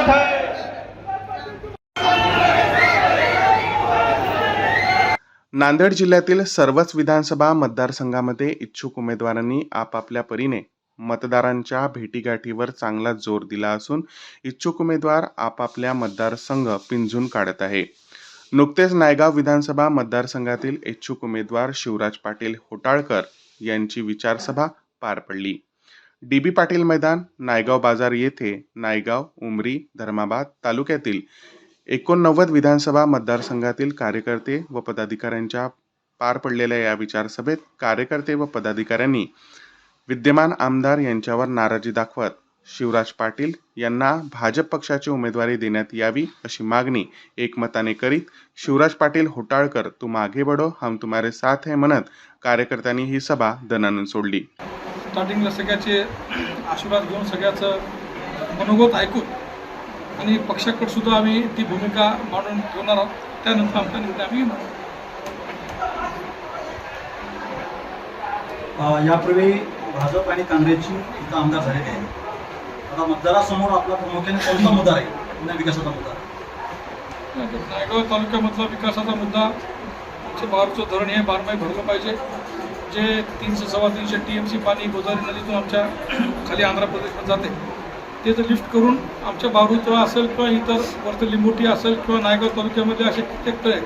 बात है। नांदेड जिल्ह्यातील सर्वच विधानसभा मतदारसंघामध्ये इच्छुक उमेदवारांनी आपापल्या परीने मतदारांच्या भेटीगाठीवर चांगला जोर दिला असून इच्छुक उमेदवार आपापल्या मतदारसंघ पिंजून काढत आहे. नुकतेच नायगाव विधानसभा मतदारसंघातील इच्छुक उमेदवार शिवराज पाटील होटाळकर यांची विचारसभा पार पडली. डी बी पाटील मैदान नायगाव बाजार येथे नायगाव उमरी धर्माबाद तालुक्यातील एकोणनव्वद विधानसभा मतदारसंघातील कार्यकर्ते व पदाधिकाऱ्यांच्या पार पडलेल्या या विचारसभेत कार्यकर्ते व पदाधिकाऱ्यांनी विद्यमान आमदार यांच्यावर नाराजी दाखवत शिवराज पाटील यांना भाजप पक्षाची उमेदवारी देण्यात यावी अशी मागणी एकमताने करीत शिवराज पाटील होटाळकर तू मागे बडो हम तुम्हारे साथ है म्हणत कार्यकर्त्यांनी ही सभा दणानून सोडली. स्टार्टिंगला सगळ्याचे आशीर्वाद घेऊन सगळ्याचं मनोगत ऐकून आणि पक्षाकडे सुद्धा आम्ही ती भूमिका मांडून ठेवणार आहोत. त्यानंतर आमचा निर्णय आम्ही घेणार यापूर्वी भाजप आणि काँग्रेसची इथं आमदार झालेले आहे आता मतदारासमोर आपला प्रामुख्याने कोणता मुद्दा आहे विकासाचा मुद्दा. नायगाव तालुक्यामधला विकासाचा मुद्दा आमचं बारचं धरण हे बारमाही भरलं पाहिजे. जे तीनशे सव्वा तीनशे टी एम सी पाणी गोदावरी नदीतून आमच्या खाली आंध्र प्रदेशमध्ये जाते ते जर लिफ्ट करून आमच्या बारूतळा असेल किंवा इतर वरती लिंबोटी असेल किंवा नायगाव तालुक्यामध्ये असे कित्येक तळे आहेत,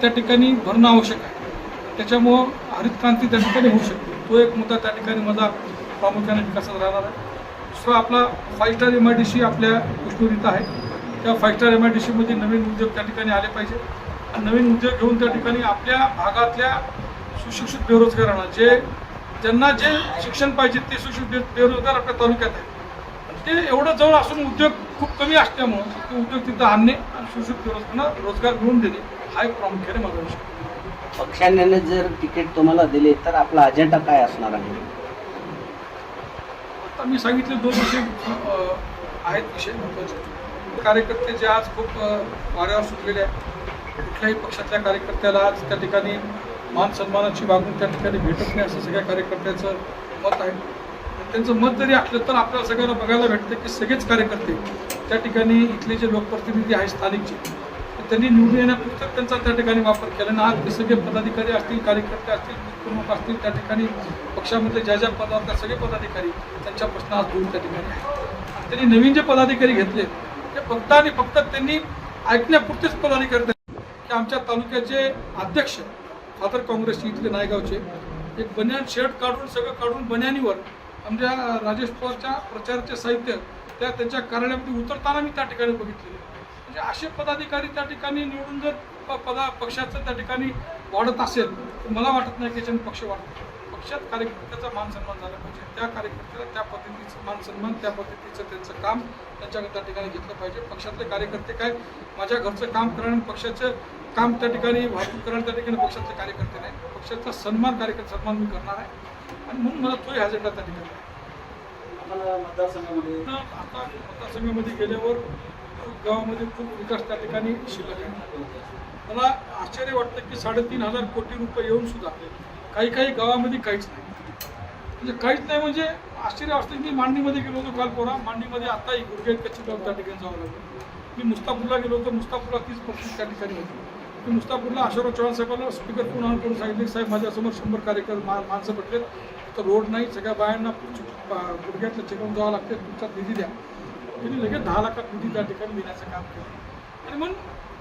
त्या ठिकाणी भरणं आवश्यक आहे. त्याच्यामुळं हरित क्रांती त्या ठिकाणी होऊ शकते. तो एक मुद्दा त्या ठिकाणी माझा प्रामुख्याने विकासात राहणार आहे. दुसरा आपला five star M I D C आपल्या कृष्णुरीत आहे. त्या five star M I D सीमध्ये नवीन उद्योग त्या ठिकाणी आले पाहिजे. नवीन उद्योग घेऊन त्या ठिकाणी आपल्या भागातल्या सुशिक्षित बेरोजगारांना जे ज्यांना जे शिक्षण पाहिजे ते सुशिक्षित बेरोजगार आपल्या तालुक्यात आहेत. ते एवढं जवळ असून उद्योग खूप कमी असल्यामुळं ते उद्योग तिथं आणणे आणि सुशिक्षित बेरोजगारांना रोजगार मिळवून देणे हा एक प्रामुख्याने माझा विषय. पक्षाने जर तिकीट तुम्हाला दिले तर आपला अजेंडा काय असणार आहे? आता मी सांगितले दोन विषय आहेत विषय महत्त्वाचे कार्यकर्ते जे आज खूप वाऱ्यावर सुटलेले आहेत. कुठल्याही पक्षातल्या कार्यकर्त्याला आज त्या ठिकाणी मान सन्मानाची वागणूक त्या ठिकाणी भेटत नाही असं सगळ्या कार्यकर्त्याचं मत आहे. त्यांचं मत जरी असलं तर आपल्याला सगळ्यांना बघायला भेटतं की सगळेच कार्यकर्ते त्या ठिकाणी इथले जे लोकप्रतिनिधी आहेत स्थानिकचे त्यांनी निवडून येण्यापुरतं त्यांचा त्या ठिकाणी वापर केला. आणि आज सगळे पदाधिकारी असतील कार्यकर्ते असतील प्रमुख असतील त्या ठिकाणी पक्षामध्ये ज्या ज्या पदावर त्या सगळे पदाधिकारी त्यांच्यापासून आज दूर त्या ठिकाणी आहेत. त्यांनी नवीन जे पदाधिकारी घेतले ते फक्त आणि फक्त त्यांनी ऐकण्यापुरतेच पदाधिकारी की आमच्या तालुक्याचे अध्यक्ष फादर काँग्रेसचे इथले नायगावचे. एक बन्यान शर्ट काढून सगळं काढून बन्यानीवर आमच्या राजेश पवारच्या प्रचाराचे साहित्य त्या त्यांच्या कार्यालयामध्ये उतरताना मी त्या ठिकाणी बघितलेले. म्हणजे असे पदाधिकारी त्या ठिकाणी निवडून जर प- पदा पक्षाचं त्या ठिकाणी वाढत असेल तर मला वाटत नाही की याच्याने पक्ष वाढत पक्षात कार्यकर्त्याचा मान सन्मान झाला पाहिजे. त्या कार्यकर्त्याला त्या पद्धतीचं मान सन्मान त्या पद्धतीचं त्यांचं काम त्यांच्याकडे त्या ठिकाणी घेतलं पाहिजे. पक्षातले कार्यकर्ते काय? माझ्या घरचं काम करणं पक्षाचं काम त्या ठिकाणी वाहतूक करणं त्या ठिकाणी पक्षातले कार्यकर्ते नाही. पक्षाचा सन्मान कार्यकर्ता सन्मान मी करणार आहे. आणि म्हणून मला तोही अजेंडा त्या ठिकाणी. आहे. आपण मतदारसंघामध्ये आता मतदारसंघामध्ये गेल्यावर खूप गावामध्ये खूप विकास त्या ठिकाणी शिल्लक आहे मला आश्चर्य वाटतं की साडेतीन हजार कोटी रुपये येऊन सुद्धा काही काही गावामध्ये काहीच नाही. म्हणजे काहीच नाही म्हणजे आश्चर्य वाटतं. की मी मांडणीमध्ये गेलो होतो काल पोरा. मांडणीमध्ये आताही गुडघे कच्ची गाव त्या ठिकाणी जावं लागलं. मी मुस्तापूरला गेलो होतो. मुस्तापूरला तीच पक्षी त्या ठिकाणी होती. मी मुस्तापूरला अशोकराव चव्हाण साहेबांना स्पीकर फोन ऑन करून सांगितले साहेब माझ्यासमोर शंभर कार्यकर्ते मा माणसं भेटले तर रोड नाही. सगळ्या बायांना गुडघ्यातलं चिकवून जावं लागते तुमचा निधी द्या. त्यांनी लगेच दहा लाखात निधी त्या ठिकाणी देण्याचं काम केलं. आणि म्हणून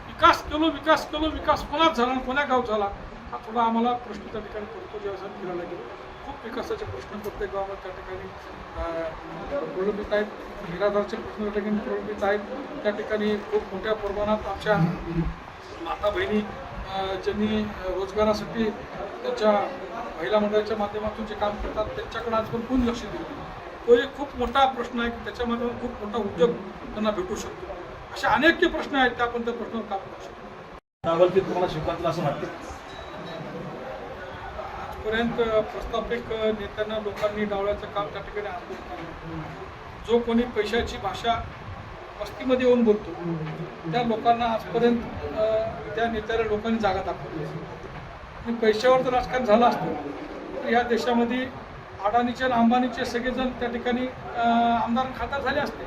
विकास केलो विकास केलो विकास कोणाच झाला कोण्या गाव झाला? हा थोडा आम्हाला प्रश्न त्या ठिकाणी पडतो जेव्हा फिरायला गेलो. खूप विकासाचे प्रश्न प्रत्येक गावात त्या ठिकाणी. प्रलंबित आहेत. निराधारचे प्रश्न त्या ठिकाणी प्रलंबित आहेत. त्या ठिकाणी खूप मोठ्या प्रमाणात आमच्या माता बहिणी ज्यांनी रोजगारासाठी त्यांच्या महिला मंडळाच्या माध्यमातून जे काम करतात त्यांच्याकडे आज पण कोण लक्ष दिलं तो एक खूप मोठा प्रश्न आहे की त्याच्या माध्यमातून खूप मोठा उद्योग त्यांना भेटू शकतो. असे अनेक जे प्रश्न आहेत त्या आपण त्या प्रश्नावर काम करू शकतो. त्यावरती तुम्हाला स्वीकारलं असं वाटतं? आजपर्यंत प्रस्थापित नेत्यांना लोकांनी डावल्याचं काम त्या ठिकाणी आंदोलन केलं. जो कोणी पैशाची भाषा वस्तीमध्ये येऊन बोलतो त्या लोकांना आजपर्यंत त्या नेत्याला लोकांनी जागा दाखवली. आणि पैशावर तर राजकारण झालं असतं तर या देशामध्ये अडाणीचे आणि अंबानीचे सगळेजण त्या ठिकाणी आमदार आणि खासदार झाले असते.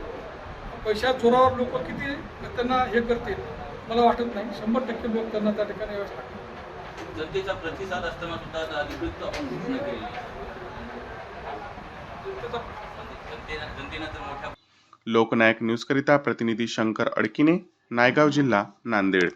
पैशा जोरावर लोक किती त्यांना हे करतील मला वाटत नाही. शंभर टक्के लोक त्यांना त्या ठिकाणी व्यवस्था करतील. जनतेचा प्रतिसाद असताना सुद्धा अधिकृत घोषणा केलेली. त्याचा जनतेनं जनतेनं तर मोठ्या लोकनायक न्यूजकरिता प्रतिनिधी शंकर अडकिने नायगाव जिल्हा नांदेड